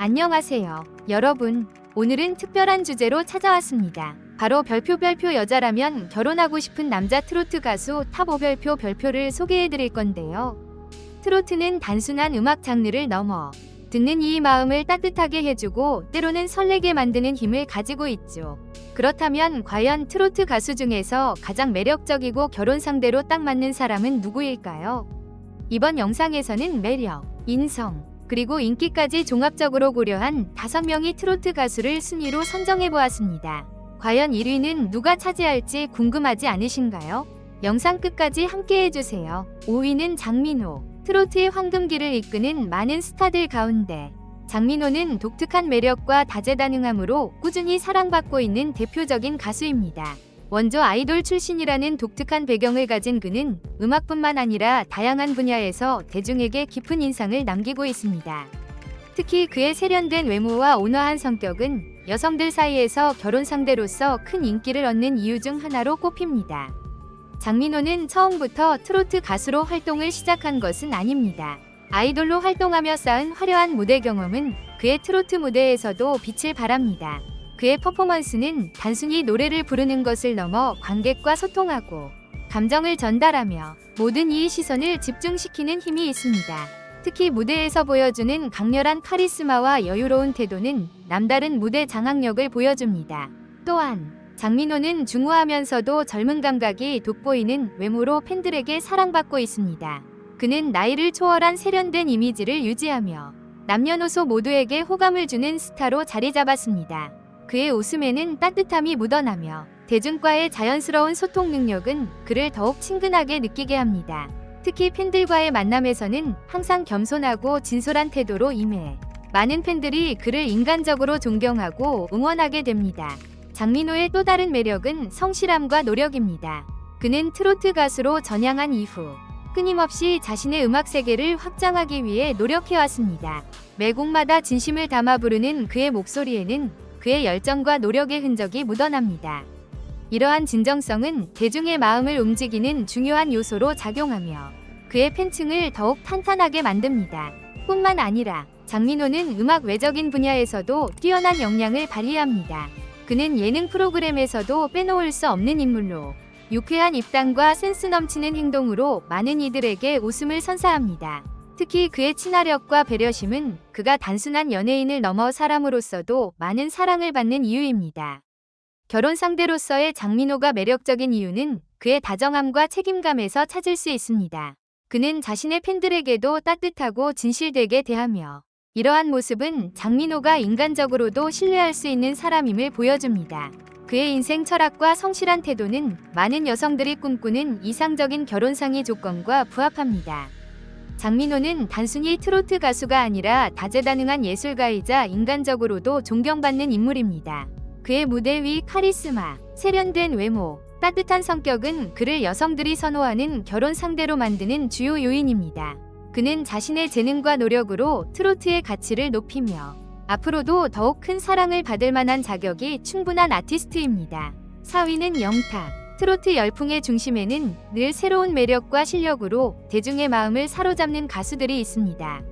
안녕하세요. 여러분, 오늘은 특별한 주제로 찾아왔습니다. 바로 별표 별표 여자라면 결혼하고 싶은 남자 트로트 가수 탑5 별표 별표를 소개해 드릴 건데요. 트로트는 단순한 음악 장르를 넘어 듣는 이 마음을 따뜻하게 해주고 때로는 설레게 만드는 힘을 가지고 있죠. 그렇다면 과연 트로트 가수 중에서 가장 매력적이고 결혼 상대로 딱 맞는 사람은 누구일까요? 이번 영상에서는 매력, 인성, 그리고 인기까지 종합적으로 고려한 5명의 트로트 가수를 순위로 선정해 보았습니다. 과연 1위는 누가 차지할지 궁금하지 않으신가요? 영상 끝까지 함께 해주세요. 5위는 장민호. 트로트의 황금기를 이끄는 많은 스타들 가운데 장민호는 독특한 매력과 다재다능함으로 꾸준히 사랑받고 있는 대표적인 가수입니다. 원조 아이돌 출신이라는 독특한 배경을 가진 그는 음악뿐만 아니라 다양한 분야에서 대중에게 깊은 인상을 남기고 있습니다. 특히 그의 세련된 외모와 온화한 성격은 여성들 사이에서 결혼 상대로서 큰 인기를 얻는 이유 중 하나로 꼽힙니다. 장민호는 처음부터 트로트 가수로 활동을 시작한 것은 아닙니다. 아이돌로 활동하며 쌓은 화려한 무대 경험은 그의 트로트 무대에서도 빛을 발합니다. 그의 퍼포먼스는 단순히 노래를 부르는 것을 넘어 관객과 소통하고 감정을 전달하며 모든 이의 시선을 집중시키는 힘이 있습니다. 특히 무대에서 보여주는 강렬한 카리스마와 여유로운 태도는 남다른 무대 장악력을 보여줍니다. 또한 장민호는 중후하면서도 젊은 감각이 돋보이는 외모로 팬들에게 사랑받고 있습니다. 그는 나이를 초월한 세련된 이미지를 유지하며 남녀노소 모두에게 호감을 주는 스타로 자리 잡았습니다. 그의 웃음에는 따뜻함이 묻어나며 대중과의 자연스러운 소통 능력은 그를 더욱 친근하게 느끼게 합니다. 특히 팬들과의 만남에서는 항상 겸손하고 진솔한 태도로 임해 많은 팬들이 그를 인간적으로 존경하고 응원하게 됩니다. 장민호의 또 다른 매력은 성실함과 노력입니다. 그는 트로트 가수로 전향한 이후 끊임없이 자신의 음악 세계를 확장하기 위해 노력해왔습니다. 매 곡마다 진심을 담아 부르는 그의 목소리에는 그의 열정과 노력의 흔적이 묻어납니다. 이러한 진정성은 대중의 마음을 움직이는 중요한 요소로 작용하며 그의 팬층을 더욱 탄탄하게 만듭니다. 뿐만 아니라 장민호는 음악 외적인 분야에서도 뛰어난 역량을 발휘합니다. 그는 예능 프로그램에서도 빼놓을 수 없는 인물로 유쾌한 입담과 센스 넘치는 행동으로 많은 이들에게 웃음을 선사합니다. 특히 그의 친화력과 배려심은 그가 단순한 연예인을 넘어 사람으로서도 많은 사랑을 받는 이유입니다. 결혼 상대로서의 장민호가 매력적인 이유는 그의 다정함과 책임감에서 찾을 수 있습니다. 그는 자신의 팬들에게도 따뜻하고 진실되게 대하며 이러한 모습은 장민호가 인간적으로도 신뢰할 수 있는 사람임을 보여줍니다. 그의 인생 철학과 성실한 태도는 많은 여성들이 꿈꾸는 이상적인 결혼상의 조건과 부합합니다. 장민호는 단순히 트로트 가수가 아니라 다재다능한 예술가이자 인간적으로도 존경받는 인물입니다. 그의 무대 위 카리스마, 세련된 외모, 따뜻한 성격은 그를 여성들이 선호하는 결혼 상대로 만드는 주요 요인입니다. 그는 자신의 재능과 노력으로 트로트의 가치를 높이며 앞으로도 더욱 큰 사랑을 받을 만한 자격이 충분한 아티스트입니다. 4위는 영탁. 트로트 열풍의 중심에는 늘 새로운 매력과 실력으로 대중의 마음을 사로잡는 가수들이 있습니다.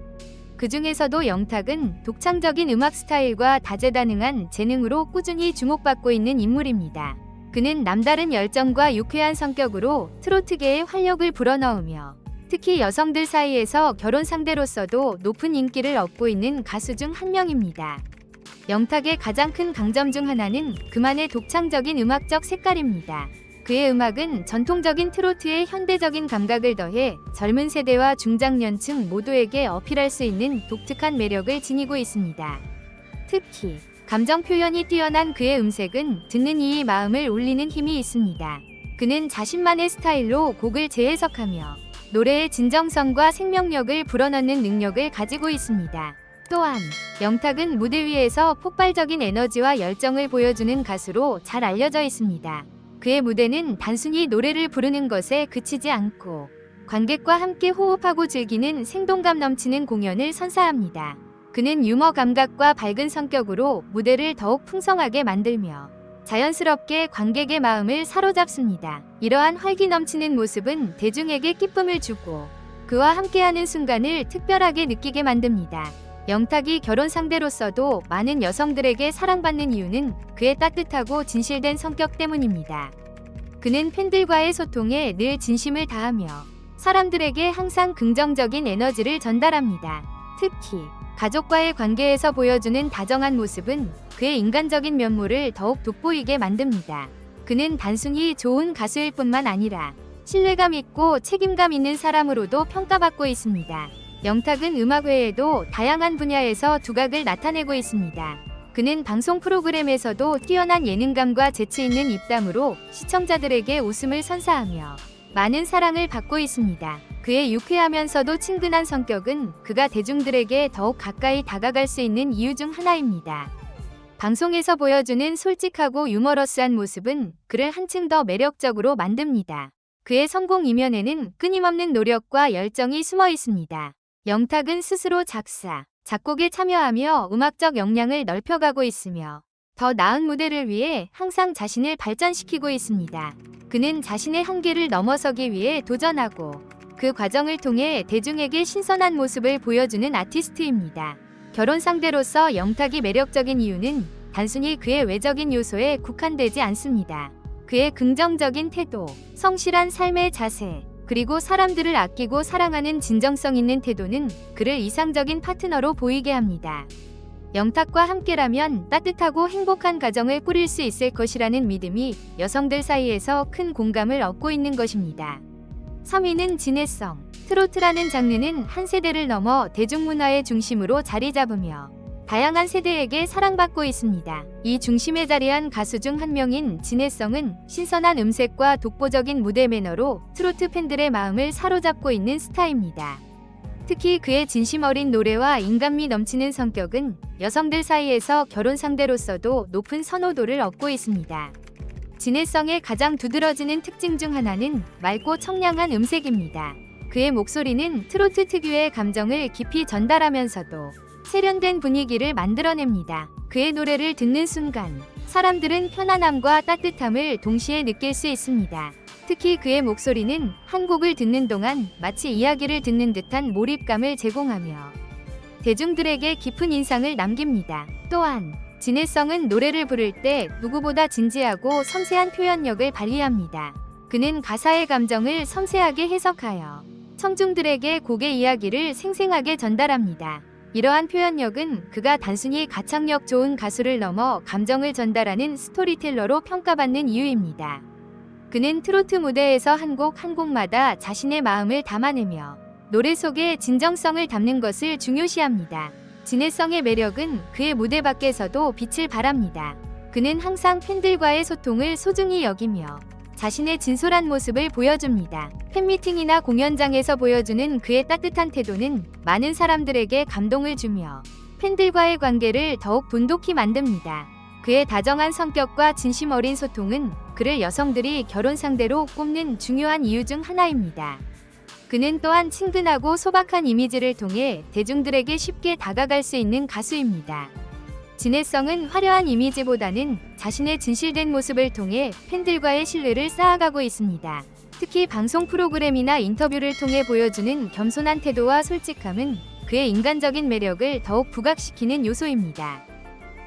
그 중에서도 영탁은 독창적인 음악 스타일과 다재다능한 재능으로 꾸준히 주목받고 있는 인물입니다. 그는 남다른 열정과 유쾌한 성격으로 트로트계에 활력을 불어넣으며 특히 여성들 사이에서 결혼 상대로서도 높은 인기를 얻고 있는 가수 중 한 명입니다. 영탁의 가장 큰 강점 중 하나는 그만의 독창적인 음악적 색깔입니다. 그의 음악은 전통적인 트로트의 현대적인 감각을 더해 젊은 세대와 중장년층 모두에게 어필할 수 있는 독특한 매력을 지니고 있습니다. 특히 감정 표현이 뛰어난 그의 음색은 듣는 이의 마음을 울리는 힘이 있습니다. 그는 자신만의 스타일로 곡을 재해석하며 노래의 진정성과 생명력을 불어넣는 능력을 가지고 있습니다. 또한 영탁은 무대 위에서 폭발적인 에너지와 열정을 보여주는 가수로 잘 알려져 있습니다. 그의 무대는 단순히 노래를 부르는 것에 그치지 않고 관객과 함께 호흡하고 즐기는 생동감 넘치는 공연을 선사합니다. 그는 유머 감각과 밝은 성격으로 무대를 더욱 풍성하게 만들며 자연스럽게 관객의 마음을 사로잡습니다. 이러한 활기 넘치는 모습은 대중에게 기쁨을 주고 그와 함께하는 순간을 특별하게 느끼게 만듭니다. 영탁이 결혼 상대로서도 많은 여성들에게 사랑받는 이유는 그의 따뜻하고 진실된 성격 때문입니다. 그는 팬들과의 소통에 늘 진심을 다하며 사람들에게 항상 긍정적인 에너지를 전달합니다. 특히 가족과의 관계에서 보여주는 다정한 모습은 그의 인간적인 면모를 더욱 돋보이게 만듭니다. 그는 단순히 좋은 가수일 뿐만 아니라 신뢰감 있고 책임감 있는 사람으로도 평가받고 있습니다. 영탁은 음악 외에도 다양한 분야에서 두각을 나타내고 있습니다. 그는 방송 프로그램에서도 뛰어난 예능감과 재치 있는 입담으로 시청자들에게 웃음을 선사하며 많은 사랑을 받고 있습니다. 그의 유쾌하면서도 친근한 성격은 그가 대중들에게 더욱 가까이 다가갈 수 있는 이유 중 하나입니다. 방송에서 보여주는 솔직하고 유머러스한 모습은 그를 한층 더 매력적으로 만듭니다. 그의 성공 이면에는 끊임없는 노력과 열정이 숨어 있습니다. 영탁은 스스로 작사, 작곡에 참여하며 음악적 역량을 넓혀가고 있으며 더 나은 무대를 위해 항상 자신을 발전시키고 있습니다. 그는 자신의 한계를 넘어서기 위해 도전하고 그 과정을 통해 대중에게 신선한 모습을 보여주는 아티스트입니다. 결혼 상대로서 영탁이 매력적인 이유는 단순히 그의 외적인 요소에 국한되지 않습니다. 그의 긍정적인 태도, 성실한 삶의 자세, 그리고 사람들을 아끼고 사랑하는 진정성 있는 태도는 그를 이상적인 파트너로 보이게 합니다. 영탁과 함께라면 따뜻하고 행복한 가정을 꾸릴 수 있을 것이라는 믿음이 여성들 사이에서 큰 공감을 얻고 있는 것입니다. 3위는 진해성. 트로트라는 장르는 한 세대를 넘어 대중문화의 중심으로 자리 잡으며 다양한 세대에게 사랑받고 있습니다. 이 중심에 자리한 가수 중 한 명인 진해성은 신선한 음색과 독보적인 무대 매너로 트로트 팬들의 마음을 사로잡고 있는 스타입니다. 특히 그의 진심 어린 노래와 인간미 넘치는 성격은 여성들 사이에서 결혼 상대로서도 높은 선호도를 얻고 있습니다. 진해성의 가장 두드러지는 특징 중 하나는 맑고 청량한 음색입니다. 그의 목소리는 트로트 특유의 감정을 깊이 전달하면서도 세련된 분위기를 만들어냅니다. 그의 노래를 듣는 순간 사람들은 편안함과 따뜻함을 동시에 느낄 수 있습니다. 특히 그의 목소리는 한 곡을 듣는 동안 마치 이야기를 듣는 듯한 몰입감을 제공하며 대중들에게 깊은 인상을 남깁니다. 또한 진해성은 노래를 부를 때 누구보다 진지하고 섬세한 표현력을 발휘합니다. 그는 가사의 감정을 섬세하게 해석하여 청중들에게 곡의 이야기를 생생하게 전달합니다. 이러한 표현력은 그가 단순히 가창력 좋은 가수를 넘어 감정을 전달하는 스토리텔러로 평가받는 이유입니다. 그는 트로트 무대에서 한 곡 한 곡마다 자신의 마음을 담아내며 노래 속에 진정성을 담는 것을 중요시합니다. 진해성의 매력은 그의 무대 밖에서도 빛을 발합니다. 그는 항상 팬들과의 소통을 소중히 여기며 자신의 진솔한 모습을 보여줍니다. 팬미팅이나 공연장에서 보여주는 그의 따뜻한 태도는 많은 사람들에게 감동을 주며 팬들과의 관계를 더욱 돈독히 만듭니다. 그의 다정한 성격과 진심 어린 소통은 그를 여성들이 결혼 상대로 꼽는 중요한 이유 중 하나입니다. 그는 또한 친근하고 소박한 이미지를 통해 대중들에게 쉽게 다가갈 수 있는 가수입니다. 진해성은 화려한 이미지보다는 자신의 진실된 모습을 통해 팬들과의 신뢰를 쌓아가고 있습니다. 특히 방송 프로그램이나 인터뷰를 통해 보여주는 겸손한 태도와 솔직함은 그의 인간적인 매력을 더욱 부각시키는 요소입니다.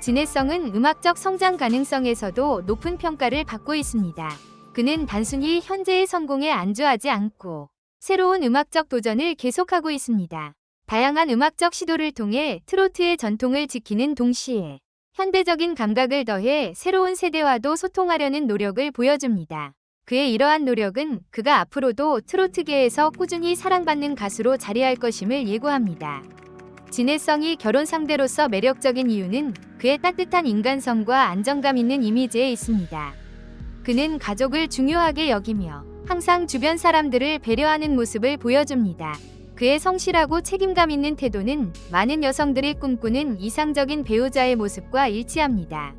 진해성은 음악적 성장 가능성에서도 높은 평가를 받고 있습니다. 그는 단순히 현재의 성공에 안주하지 않고 새로운 음악적 도전을 계속하고 있습니다. 다양한 음악적 시도를 통해 트로트의 전통을 지키는 동시에 현대적인 감각을 더해 새로운 세대와도 소통하려는 노력을 보여줍니다. 그의 이러한 노력은 그가 앞으로도 트로트계에서 꾸준히 사랑받는 가수로 자리할 것임을 예고합니다. 진해성이 결혼 상대로서 매력적인 이유는 그의 따뜻한 인간성과 안정감 있는 이미지에 있습니다. 그는 가족을 중요하게 여기며 항상 주변 사람들을 배려하는 모습을 보여줍니다. 그의 성실하고 책임감 있는 태도는 많은 여성들이 꿈꾸는 이상적인 배우자의 모습과 일치합니다.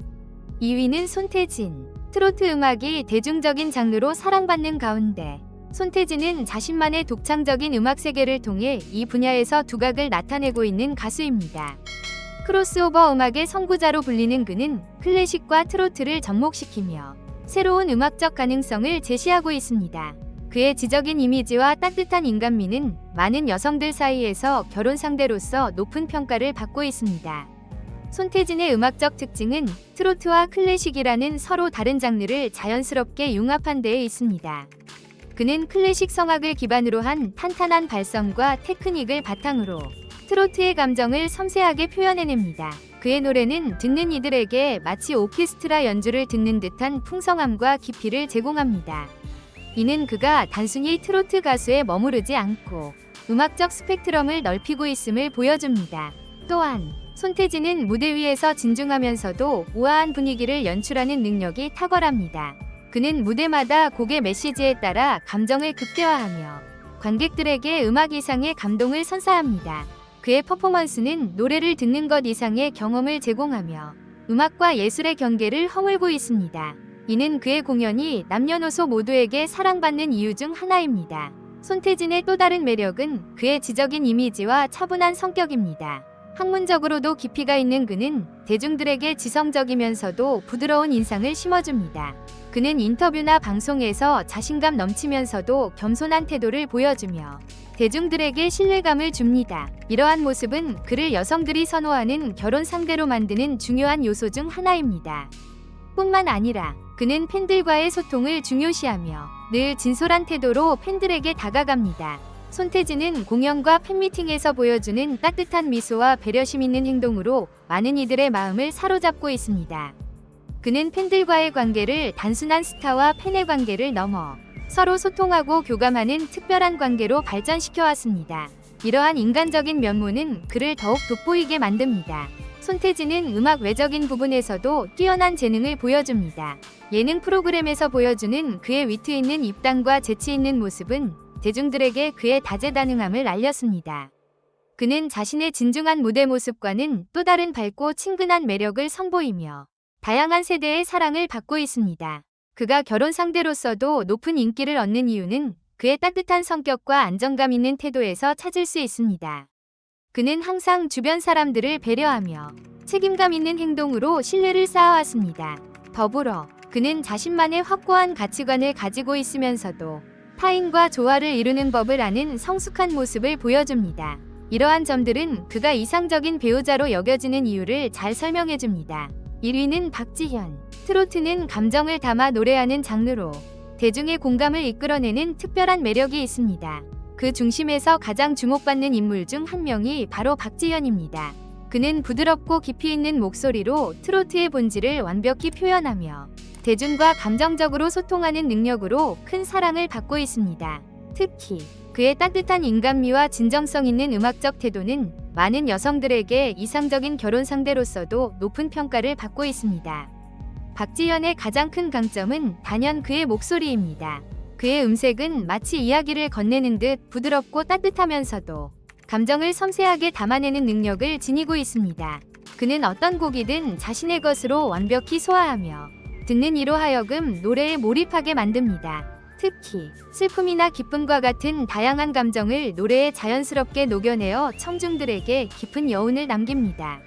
2위는 손태진. 트로트 음악이 대중적인 장르로 사랑받는 가운데 손태진은 자신만의 독창적인 음악 세계를 통해 이 분야에서 두각을 나타내고 있는 가수입니다. 크로스오버 음악의 선구자로 불리는 그는 클래식과 트로트를 접목시키며 새로운 음악적 가능성을 제시하고 있습니다. 그의 지적인 이미지와 따뜻한 인간미는 많은 여성들 사이에서 결혼 상대로서 높은 평가를 받고 있습니다. 손태진의 음악적 특징은 트로트와 클래식이라는 서로 다른 장르를 자연스럽게 융합한 데에 있습니다. 그는 클래식 성악을 기반으로 한 탄탄한 발성과 테크닉을 바탕으로 트로트의 감정을 섬세하게 표현해냅니다. 그의 노래는 듣는 이들에게 마치 오케스트라 연주를 듣는 듯한 풍성함과 깊이를 제공합니다. 이는 그가 단순히 트로트 가수에 머무르지 않고 음악적 스펙트럼을 넓히고 있음을 보여줍니다. 또한 손태진은 무대 위에서 진중하면서도 우아한 분위기를 연출하는 능력이 탁월합니다. 그는 무대마다 곡의 메시지에 따라 감정을 극대화하며 관객들에게 음악 이상의 감동을 선사합니다. 그의 퍼포먼스는 노래를 듣는 것 이상의 경험을 제공하며 음악과 예술의 경계를 허물고 있습니다. 이는 그의 공연이 남녀노소 모두에게 사랑받는 이유 중 하나입니다. 손태진의 또 다른 매력은 그의 지적인 이미지와 차분한 성격입니다. 학문적으로도 깊이가 있는 그는 대중들에게 지성적이면서도 부드러운 인상을 심어줍니다. 그는 인터뷰나 방송에서 자신감 넘치면서도 겸손한 태도를 보여주며 대중들에게 신뢰감을 줍니다. 이러한 모습은 그를 여성들이 선호하는 결혼 상대로 만드는 중요한 요소 중 하나입니다. 뿐만 아니라 그는 팬들과의 소통을 중요시하며 늘 진솔한 태도로 팬들에게 다가갑니다. 손태진은 공연과 팬미팅에서 보여주는 따뜻한 미소와 배려심 있는 행동으로 많은 이들의 마음을 사로잡고 있습니다. 그는 팬들과의 관계를 단순한 스타와 팬의 관계를 넘어 서로 소통하고 교감하는 특별한 관계로 발전시켜 왔습니다. 이러한 인간적인 면모는 그를 더욱 돋보이게 만듭니다. 손태진은 음악 외적인 부분에서도 뛰어난 재능을 보여줍니다. 예능 프로그램에서 보여주는 그의 위트 있는 입담과 재치 있는 모습은 대중들에게 그의 다재다능함을 알렸습니다. 그는 자신의 진중한 무대 모습과는 또 다른 밝고 친근한 매력을 선보이며 다양한 세대의 사랑을 받고 있습니다. 그가 결혼 상대로서도 높은 인기를 얻는 이유는 그의 따뜻한 성격과 안정감 있는 태도에서 찾을 수 있습니다. 그는 항상 주변 사람들을 배려하며 책임감 있는 행동으로 신뢰를 쌓아왔습니다. 더불어 그는 자신만의 확고한 가치관을 가지고 있으면서도 타인과 조화를 이루는 법을 아는 성숙한 모습을 보여줍니다. 이러한 점들은 그가 이상적인 배우자로 여겨지는 이유를 잘 설명해줍니다. 1위는 박지현. 트로트는 감정을 담아 노래하는 장르로 대중의 공감을 이끌어내는 특별한 매력이 있습니다. 그 중심에서 가장 주목받는 인물 중 한 명이 바로 박지현입니다. 그는 부드럽고 깊이 있는 목소리로 트로트의 본질을 완벽히 표현하며 대중과 감정적으로 소통하는 능력으로 큰 사랑을 받고 있습니다. 특히 그의 따뜻한 인간미와 진정성 있는 음악적 태도는 많은 여성들에게 이상적인 결혼 상대로서도 높은 평가를 받고 있습니다. 박지현의 가장 큰 강점은 단연 그의 목소리입니다. 그의 음색은 마치 이야기를 건네는 듯 부드럽고 따뜻하면서도 감정을 섬세하게 담아내는 능력을 지니고 있습니다. 그는 어떤 곡이든 자신의 것으로 완벽히 소화하며 듣는 이로 하여금 노래에 몰입하게 만듭니다. 특히 슬픔이나 기쁨과 같은 다양한 감정을 노래에 자연스럽게 녹여내어 청중들에게 깊은 여운을 남깁니다.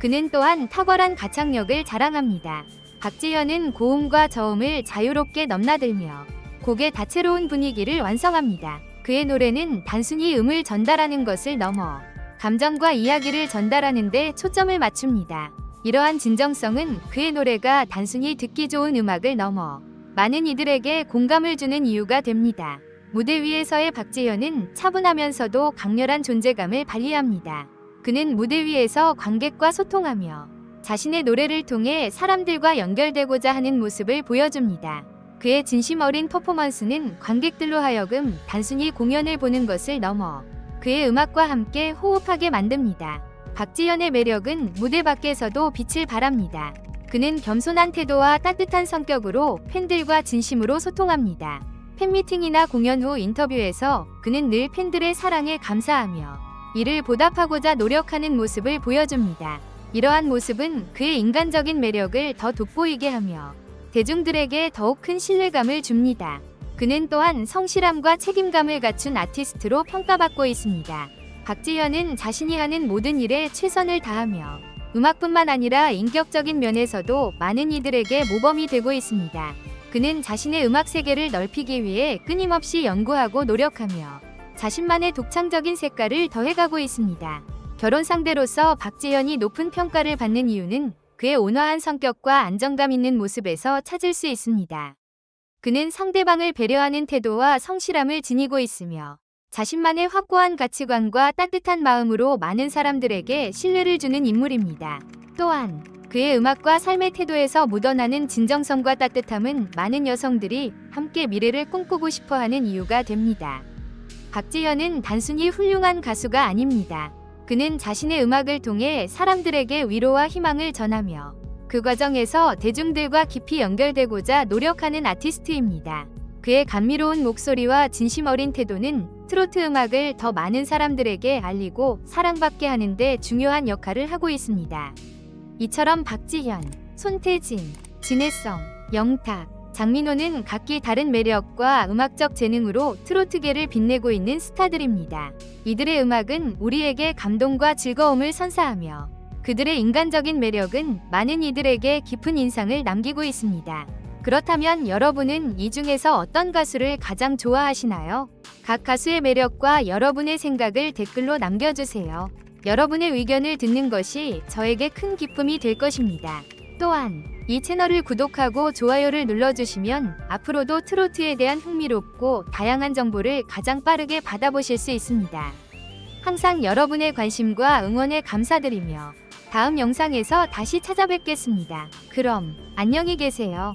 그는 또한 탁월한 가창력을 자랑합니다. 박지현은 고음과 저음을 자유롭게 넘나들며 곡의 다채로운 분위기를 완성합니다. 그의 노래는 단순히 음을 전달하는 것을 넘어 감정과 이야기를 전달하는 데 초점을 맞춥니다. 이러한 진정성은 그의 노래가 단순히 듣기 좋은 음악을 넘어 많은 이들에게 공감을 주는 이유가 됩니다. 무대 위에서의 박재현은 차분하면서도 강렬한 존재감을 발휘합니다. 그는 무대 위에서 관객과 소통하며 자신의 노래를 통해 사람들과 연결되고자 하는 모습을 보여줍니다. 그의 진심 어린 퍼포먼스는 관객들로 하여금 단순히 공연을 보는 것을 넘어 그의 음악과 함께 호흡하게 만듭니다. 박지현의 매력은 무대 밖에서도 빛을 발합니다. 그는 겸손한 태도와 따뜻한 성격으로 팬들과 진심으로 소통합니다. 팬미팅이나 공연 후 인터뷰에서 그는 늘 팬들의 사랑에 감사하며 이를 보답하고자 노력하는 모습을 보여줍니다. 이러한 모습은 그의 인간적인 매력을 더 돋보이게 하며 대중들에게 더욱 큰 신뢰감을 줍니다. 그는 또한 성실함과 책임감을 갖춘 아티스트로 평가받고 있습니다. 박지현은 자신이 하는 모든 일에 최선을 다하며 음악뿐만 아니라 인격적인 면에서도 많은 이들에게 모범이 되고 있습니다. 그는 자신의 음악 세계를 넓히기 위해 끊임없이 연구하고 노력하며 자신만의 독창적인 색깔을 더해가고 있습니다. 결혼 상대로서 박지현이 높은 평가를 받는 이유는 그의 온화한 성격과 안정감 있는 모습에서 찾을 수 있습니다. 그는 상대방을 배려하는 태도와 성실함을 지니고 있으며 자신만의 확고한 가치관과 따뜻한 마음으로 많은 사람들에게 신뢰를 주는 인물입니다. 또한 그의 음악과 삶의 태도에서 묻어나는 진정성과 따뜻함은 많은 여성들이 함께 미래를 꿈꾸고 싶어 하는 이유가 됩니다. 박지현은 단순히 훌륭한 가수가 아닙니다. 그는 자신의 음악을 통해 사람들에게 위로와 희망을 전하며 그 과정에서 대중들과 깊이 연결되고자 노력하는 아티스트입니다. 그의 감미로운 목소리와 진심 어린 태도는 트로트 음악을 더 많은 사람들에게 알리고 사랑받게 하는데 중요한 역할을 하고 있습니다. 이처럼 박지현, 손태진, 진혜성, 영탁, 장민호는 각기 다른 매력과 음악적 재능으로 트로트계를 빛내고 있는 스타들입니다. 이들의 음악은 우리에게 감동과 즐거움을 선사하며 그들의 인간적인 매력은 많은 이들에게 깊은 인상을 남기고 있습니다. 그렇다면 여러분은 이 중에서 어떤 가수를 가장 좋아하시나요? 각 가수의 매력과 여러분의 생각을 댓글로 남겨주세요. 여러분의 의견을 듣는 것이 저에게 큰 기쁨이 될 것입니다. 또한 이 채널을 구독하고 좋아요를 눌러주시면 앞으로도 트로트에 대한 흥미롭고 다양한 정보를 가장 빠르게 받아보실 수 있습니다. 항상 여러분의 관심과 응원에 감사드리며 다음 영상에서 다시 찾아뵙겠습니다. 그럼 안녕히 계세요.